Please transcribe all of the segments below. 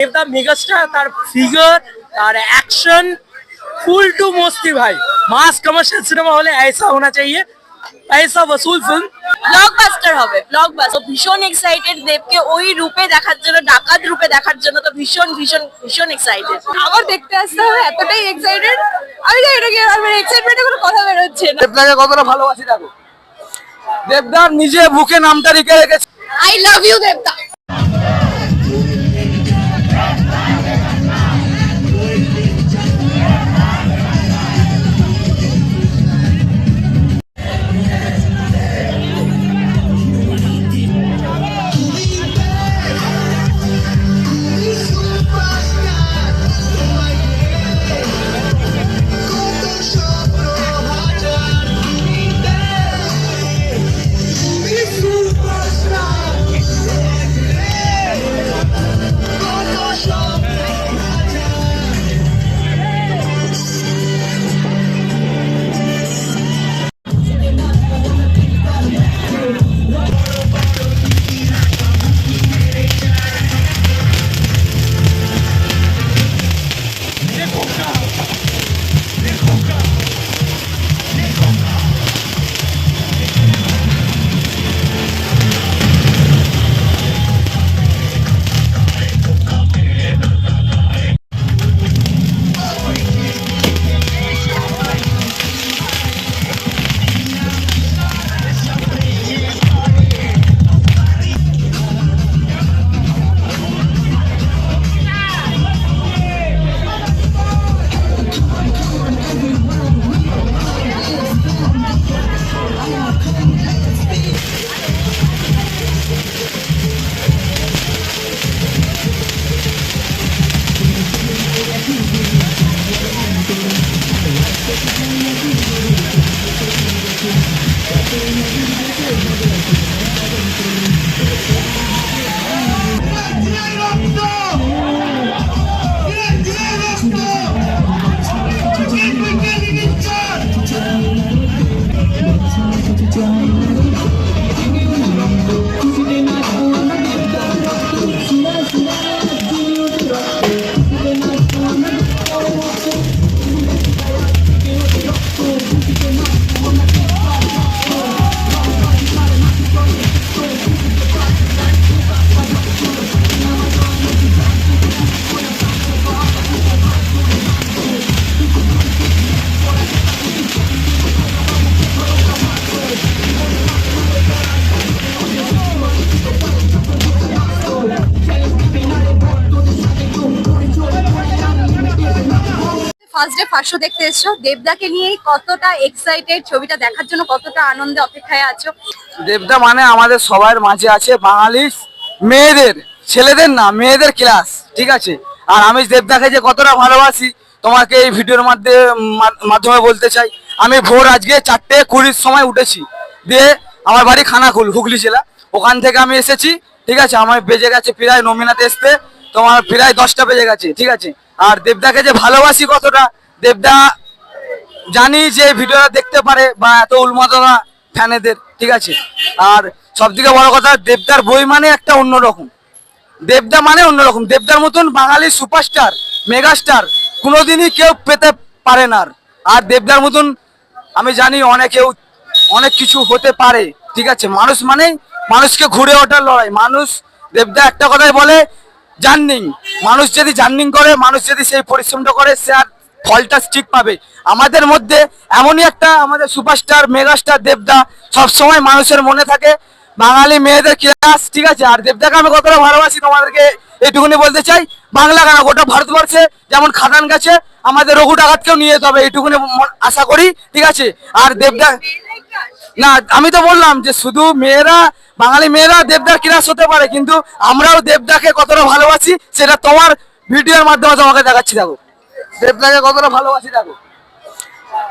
দেবদা মেগাস্টার তার ফিগার তার एक्शन फुल टू मस्ती भाई मास कमर्शियल सिनेमा हॉल ऐसा होना चाहिए ऐसा वसूल फिल्म ব্লকবাস্টার হবে ব্লকবাস্টার ভীষণ এক্সাইটেড দেবকে ওই রূপে দেখার জন্য ডাকাত রূপে দেখার জন্য তো ভীষণ ভীষণ ভীষণ এক্সাইটেড আবার দেখতে আসতে হবে এতটাই এক্সাইটেড আমি জানি না কি আমার এক্সাইটমেন্টে কোনো কথা বেরোচ্ছে না দেবদাকে কতটা ভালোবাসি দেখো দেবদার নিজে বুকে নামটা লিখে রেখেছে আই লাভ ইউ দেবদা ফার্স্ট ডে ফার্স্ট দেখতে এসছো। দেবদাকে নিয়ে কতটা এক্সাইটেড ছবিটা দেখার জন্য কতটা আনন্দে অপেক্ষায় আছো? দেবদা মানে আমাদের সবার মাঝে আছে বাঙালি মেয়েদের, ছেলেদের না, মেয়েদের ক্লাস ঠিক আছে? আর আমি দেবদাকে যে কতটা ভালোবাসি, তোমাকে এই ভিডিওর মধ্যে মা- মাধ্যমে বলতে চাই। আমি ভোর আজকে চারটে কুড়ির সময় উঠেছি, দিয়ে আমার বাড়ি খানাকুল, হুগলি জেলা। ওখান থেকে আমি এসেছি, ঠিক আছে? আমার বেজে গেছে প্রায় নমিনাতে আসতে তোমার প্রায় দশটা বেজে গেছে, ঠিক আছে? আর দেবদাকে যে ভালোবাসি কতটা, দেবদা জানি যে ভিডিওটা দেখতে পারে বা এত উন্মাদনা ফ্যানেদের, ঠিক আছে? আর সব থেকে বড় কথা, দেবদার বই মানে একটা অন্যরকম। দেবদা মানে অন্যরকম। দেবদার মতন বাঙালি সুপারস্টার, মেগাস্টার কোনোদিনই কেউ পেতে পারে না আর। দেবদার মতন, আমি জানি অনেকেও অনেক কিছু হতে পারে, ঠিক আছে? মানুষ মানে মানুষকে ঘুরে ওঠার লড়াই। মানুষ, দেবদা একটা কথাই বলে জার্নিং। মানুষ যদি জার্নিং করে, মানুষ যদি সেই পরিশ্রমটা করে, সে আর ফলটা ঠিক পাবে। আমাদের মধ্যে এমনই একটা আমাদের সুপারস্টার মেগাস্টার দেবদা সবসময় মানুষের মনে থাকে। বাঙালি মেয়েদের ক্লাস ঠিক আছে? আর দেবদাকে আমি কতটা ভালোবাসি তোমাদেরকে এইটুকুনি বলতে চাই, বাংলা গানা, গোটা ভারতবর্ষে যেমন খাদান গেছে, আমাদের রঘু ডাকাতকেও নিয়ে যেতে হবে এইটুকুনি আশা করি, ঠিক আছে? আর দেবদা না, আমি তো বললাম যে শুধু মেয়েরা, বাঙালি মেয়েরা দেবদার ক্লাস হতে পারে, কিন্তু আমরাও দেবদাকে কতটা ভালোবাসি, সেটা তোমার ভিডিওর মাধ্যমে তোমাকে দেখাচ্ছি, দেখো। দেবদাকে কতটা ভালোবাসি, দেখো।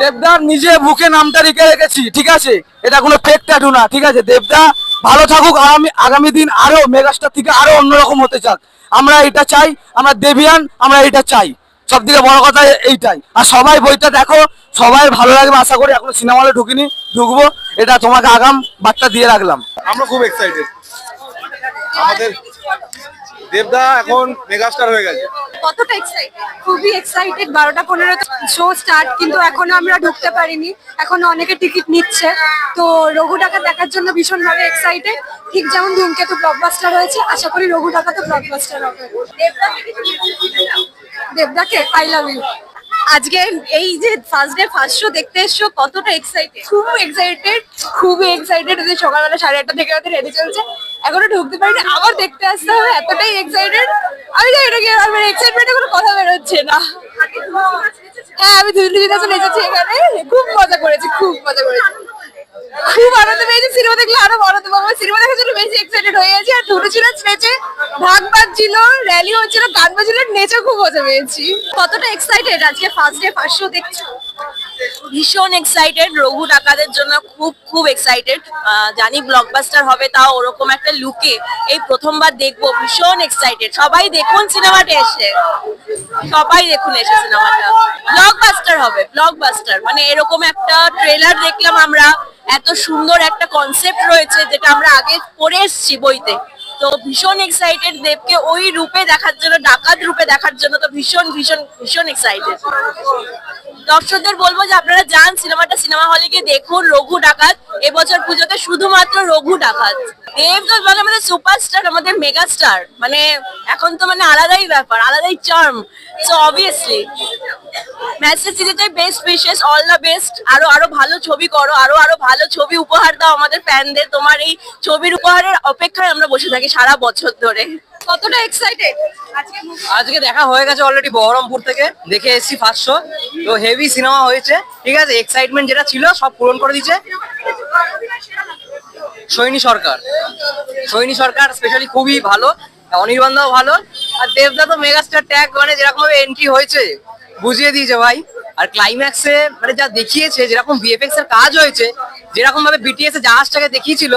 দেবদার নিজে বুকে নামটা লিখে রেখেছি, ঠিক আছে? এটা কোনো ফেক ট্যাটু না, ঠিক আছে? দেবদা ভালো থাকুক, আগামী আগামী দিন আরও মেগাস্টার থেকে আরও অন্যরকম হতে চাক। আমরা এটা চাই, আমরা দেবিয়ান, আমরা এটা চাই। সব থেকে বড় কথা এইটাই। আর সবাই বইটা দেখো, সবাই ভালো লাগবে, আশা করি এখনও সিনেমা হলে ঢুকিনি, ঢুকবো। এটা তোমাকে আগাম বার্তা দিয়ে রাখলাম। আমরা খুব এক্সাইটেড আমাদের দেবদা এখন মেগাস্টার হয়ে গেছে। কতটা এক্সাইটেড খুবই এক্সাইটেড বারোটা পনেরো শো স্টার্ট কিন্তু এখনও আমরা ঢুকতে পারিনি। এখনও অনেকে টিকিট নিচ্ছে। তো রঘু ডাকা দেখার জন্য ভীষণ ভাবে এক্সাইটেড ঠিক যেমন ধূমকেতু ব্লকবাস্টার হয়েছে, আশা করি রঘু ডাকা তো ব্লকবাস্টার হবে। দেবদাকে আই লাভ ইউ আজকে এই যে ফার্স্ট ডে ফার্স্ট শো দেখতে এসছো কতটা এক্সাইটেড খুব এক্সাইটেড খুবই এক্সাইটেড ওদের সকালবেলা সাড়ে আটটা থেকে ওদের রেডি চলছে। এখনও ঢুকতে পারিনি, আবার দেখতে আসতে হবে, এতটাই এক্সাইটেড আমি জানি এটা কি আমার এক্সাইটমেন্টে কোনো কথা বেরোচ্ছে না। হ্যাঁ আমি ধুলি আছে নেচেছি এখানে। খুব মজা করেছি, খুব মজা করেছি। খুব আনন্দ পেয়েছি, সিনেমা দেখলে আরও আনন্দ পাবো সিনেমা দেখার জন্য বেশি এক্সাইটেড হয়ে গেছি। আর ছোট ছিল নেচে ভাগ বাজছিল র্যালি হচ্ছিল, গান বাজছিল নেচে খুব মজা পেয়েছি। কতটা এক্সাইটেড আজকে ফার্স্ট ডে ফার্স্ট শো দেখছ। ভীষণ এক্সাইটেড রঘু ডাকাদের জন্য খুব খুব এক্সাইটেড জানি ব্লকবাস্টার হবে তাও ওরকম একটা লুকে এই প্রথমবার দেখব, ভীষণ এক্সাইটেড সবাই দেখুন সিনেমাটা এসে। সবাই দেখুন এসে সিনেমাটা। ব্লকবাস্টার হবে ব্লকবাস্টার মানে এরকম একটা ট্রেলার দেখলাম আমরা এত সুন্দর একটা কনসেপ্ট রয়েছে যেটা আমরা আগে পড়ে এসেছি বইতে। তো ভীষণ এক্সাইটেড দেবকে ওই রূপে দেখার জন্য, ডাকাত রূপে দেখার জন্য তো ভীষণ ভীষণ ভীষণ এক্সাইটেড দর্শকদের বলব যে আপনারা যান সিনেমাটা, সিনেমা হলে গিয়ে দেখুন রঘু ডাকাত। এবছর পুজোতে শুধুমাত্র রঘু ডাকাত। দেব তো মানে আমাদের সুপারস্টার আমাদের মেগাস্টার মানে এখন তো মানে আলাদাই ব্যাপার, আলাদাই চার্ম সো অবভিয়াসলি মেসেজ দিতে best wishes all the best আরও আরও ভালো ছবি করো, আরও আরও ভালো ছবি উপহার দাও আমাদের ফ্যানদের তোমার এই ছবির উপহারের অপেক্ষায় আমরা বসে থাকি সারা বছর ধরে। কতটা এক্সাইটেড আজকে দেখা হয়ে গেছে অলরেডি বহরমপুর থেকে। দেখে এসেছি ফার্স্ট তো হেভি সিনেমা হয়েছে। ঠিক আছে এক্সাইটমেন্ট যেটা ছিল, সব পূরণ করে দিচ্ছে সৈনী সরকার। সৈনী সরকার স্পেশালি খুবই ভালো। অনির্বাণদাও ভালো। আর দেবদা তো মেগাস্টার ট্যাগ মানে যেরকম ভাবে এন্ট্রি হয়েছে। বুঝিয়ে দিয়েছে ভাই আর ক্লাইম্যাক্সে মানে যা দেখিয়েছে যেরকম ভিএফএক্স এর কাজ হয়েছে যেরকম ভাবে বিটিএস এ জাহাজটাকে দেখিয়েছিল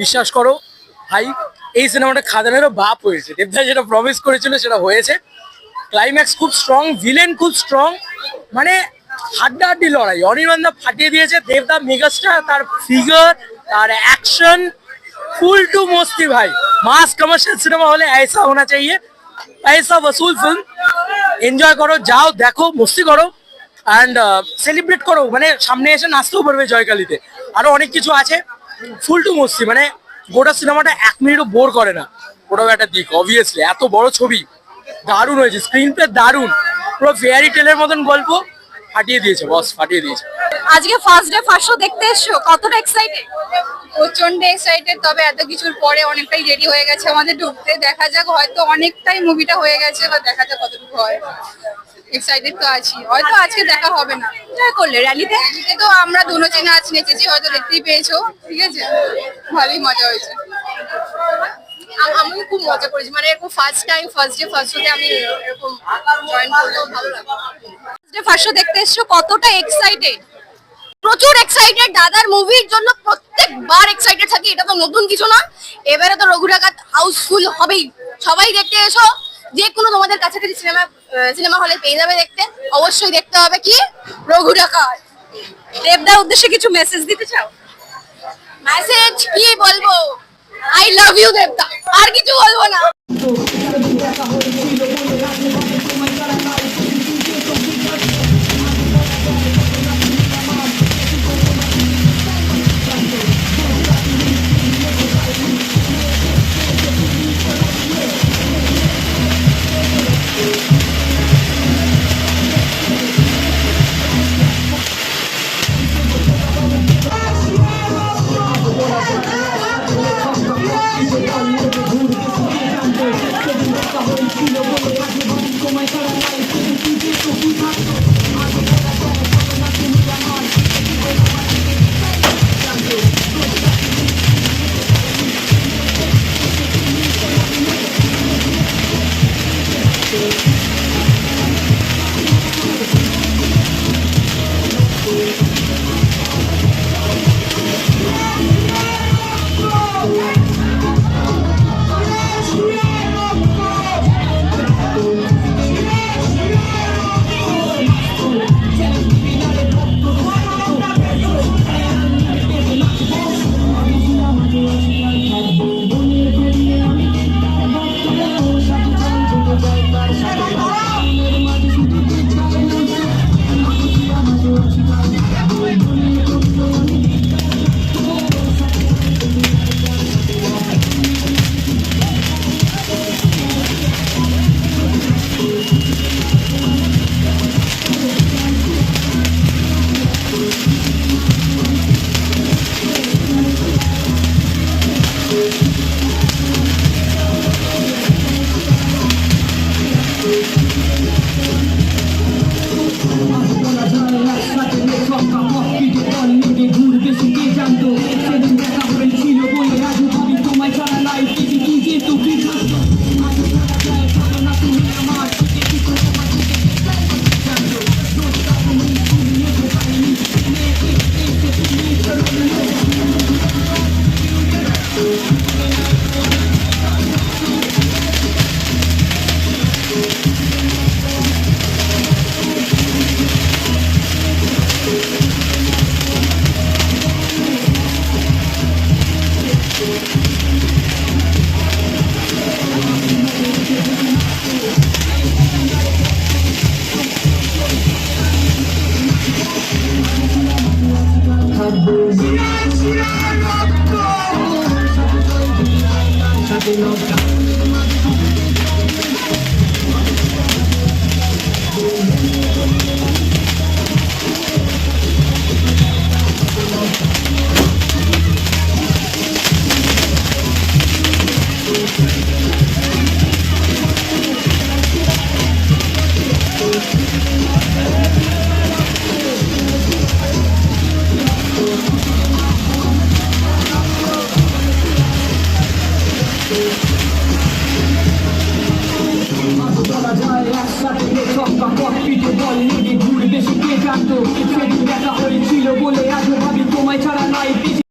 বিশ্বাস করো ভাই এই সিনেমাটা খাদানেরও বাপ হয়েছে দেবদা যেটা প্রমিস করেছিল সেটা হয়েছে ক্লাইম্যাক্স খুব স্ট্রং ভিলেন খুব স্ট্রং মানে হাড্ডাহাড্ডি লড়াই অনির্বাণদা ফাটিয়ে দিয়েছে দেবদা মেগাস্টার তার ফিগার তার অ্যাকশন ফুল টু মস্তি ভাই মাস কমার্শিয়াল সিনেমা হলে ऐसा होना चाहिए সব ওসুল ফিল্ম এনজয় করো, যাও, দেখো, মস্তি করো। অ্যান্ড সেলিব্রেট uh, করো। মানে সামনে এসে নাচতেও পারবে জয়কালীতে। আরও অনেক কিছু আছে। ফুল টু মস্তি। মানে গোটা সিনেমাটা এক মিনিটও বোর করে না। ওটাও একটা দিক অবভিয়াসলি এত বড় ছবি। দারুণ হয়েছে। স্ক্রিন প্লে দারুণ। পুরো ফেয়ারি টেলের মতন গল্প। ফাটিয়ে দিয়েছে বস ফাটিয়ে দিয়েছে। আজকে ফার্স্ট ডে ফার্স্ট শো দেখতে এসছো? কতটা এক্সাইটেড প্রচণ্ড এক্সাইটেড তবে এত কিছুর পরে অনেকটাই রেডি হয়ে গেছে আমাদের ঢুকতে। দেখা যাক হয়তো অনেকটাই মুভিটা হয়ে গেছে বা দেখা যাক কতটুকু হয়। এক্সাইটেড তো আছি। হয়তো আজকে দেখা হবে না। করলে র্যালিতে তো আমরা দুজনে নাচ নেচেছি হয়তো দেখতেই পেয়েছ ঠিক আছে? ভালোই মজা হয়েছে। আম- খুব মজা করেছি। মানে এরকম first time first day first শোতে আমি এরকম জয়েন ভালো ফার্স্ট ডে ফার্স্ট শো দেখতে এসছো কতটা এক্সাইটেড প্রচুর এক্সাইটেড দাদার মুভির জন্য প্রত্যেকবার এক্সাইটেড থাকি, এটা তো নতুন কিছু না। এবারে তো রঘু ডাকাত হাউসফুল হবেই। সবাই দেখতে এসো। যে কোনো তোমাদের কাছাকাছি সিনেমা সিনেমা হলে পেয়ে যাবে দেখতে। অবশ্যই দেখতে হবে কি? রঘু ডাকাত দেবদার উদ্দেশ্যে কিছু মেসেজ দিতে চাও? মেসেজ কি বলব? আই লাভ ইউ দেবদা। আর কিছু বলব না।